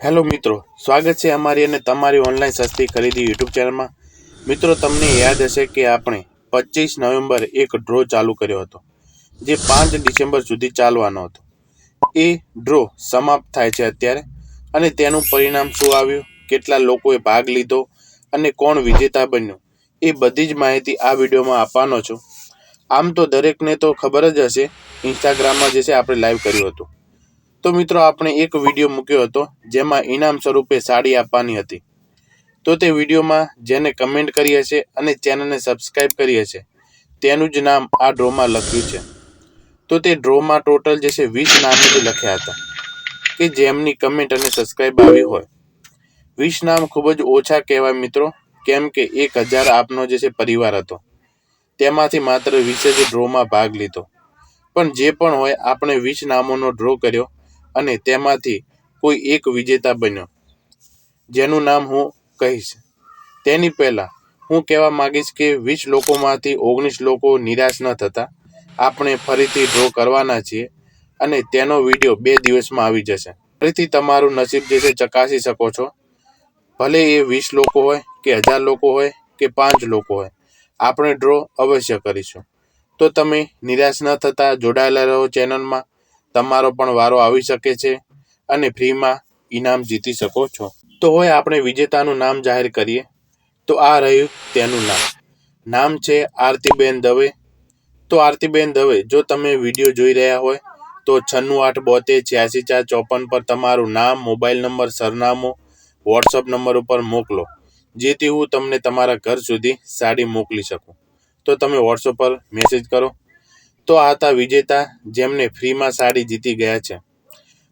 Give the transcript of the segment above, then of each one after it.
Hello મિત્રો, સ્વાગત છે અમારી અને તમારી ઓનલાઈન સસ્તી ખરીદી યુટ્યુબ ચેનલમાં. મિત્રો, તમને યાદ હશે કે આપણે પચીસ નવેમ્બર એક ડ્રો ચાલુ કર્યો હતો, જે પાંચ ડિસેમ્બર સુધી ચાલવાનો હતો. એ ડ્રો સમાપ્ત થાય છે અત્યારે અને તેનું પરિણામ શું આવ્યું, કેટલા લોકોએ ભાગ લીધો અને કોણ વિજેતા બન્યું, એ બધી જ માહિતી આ વિડીયોમાં આપવાનો છું. આમ તો દરેકને તો ખબર જ હશે ઇન્સ્ટાગ્રામમાં જે છે, આપણે લાઈવ કર્યું હતું. તો મિત્રો આપણે એક વીડિયો મૂક્યો હતો, જેમાં ઇનામ સ્વરૂપે સાડી આપવાની હતી. તો તે વિડીયોમાં જેને કમેન્ટ કરી હશે અને ચેનલને સબસ્ક્રાઈબ કરી હશે, તેનું જ નામ આ ડ્રોમાં લખ્યું છે. તો તે ડ્રોમાં ટોટલ જે છે વીસ નામો જે લખ્યા હતા, કે જેમની કમેન્ટ અને સબસ્ક્રાઈબ આવી હોય. વીસ નામ ખૂબ જ ઓછા કહેવાય મિત્રો, કેમ કે એક હજાર આપનો જે છે પરિવાર હતો. તેમાંથી માત્ર વીસે જ ડ્રોમાં ભાગ લીધો. પણ જે પણ હોય, આપણે વીસ નામોનો ડ્રો કર્યો અને તેમાંથી કોઈ એક વિજેતા બન્યો. જેનું નામ હું કહીશ. તેની પહેલાં હું કહેવા માંગીશ કે વીસ લોકોમાંથી ઓગણીસ લોકો નિરાશ ન થતા. આપણે ફરીથી ડ્રો કરવાના છીએ અને તેનો વીડિયો બે દિવસમાં આવી જશે. ફરીથી તમારું નસીબ જે છે ચકાસી શકો છો. ભલે એ વીસ લોકો હોય કે હજાર લોકો હોય કે પાંચ લોકો હોય, આપણે ડ્રો અવશ્ય કરીશું. તો તમે નિરાશ ન થતા, જોડાયેલા રહો ચેનલમાં. તમારો પણ વારો આવી શકે છે અને ફ્રીમાં ઇનામ જીતી શકો છો. તો હોય આપણે વિજેતાનું નામ જાહેર કરીએ. તો આ રહ્યું તેનું નામ. નામ છે આરતીબેન દવે. તો આરતીબેન દવે, જો તમે વીડિયો જોઈ રહ્યા હોય, તો છન્નું આઠ બોતેર છ્યાસી ચાર ચોપન પર તમારું નામ, મોબાઈલ નંબર, સરનામું, વોટ્સઅપ નંબર ઉપર મોકલો. જેથી હું તમને તમારા ઘર સુધી સાડી મોકલી શકું. તો તમે વોટ્સઅપ પર મેસેજ કરો. તો આ હતા વિજેતા જેમને ફ્રીમાં સાડી જીતી ગયા છે.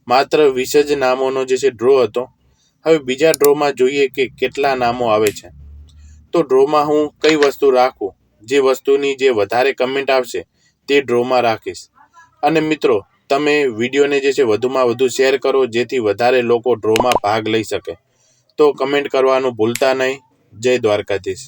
માત્ર વીસ જ નામોનો જે છે ડ્રો હતો. હવે બીજા ડ્રોમાં જોઈએ કે કેટલા નામો આવે છે. તો ડ્રોમાં હું કઈ વસ્તુ રાખું? જે વસ્તુની જે વધારે કમેન્ટ આવશે તે ડ્રોમાં રાખીશ. અને મિત્રો, તમે વિડીયોને જે છે વધુમાં વધુ શેર કરો જેથી વધારે લોકો ડ્રોમાં ભાગ લઈ શકે. તો કમેન્ટ કરવાનું ભૂલતા નહીં. જય દ્વારકાધીશ.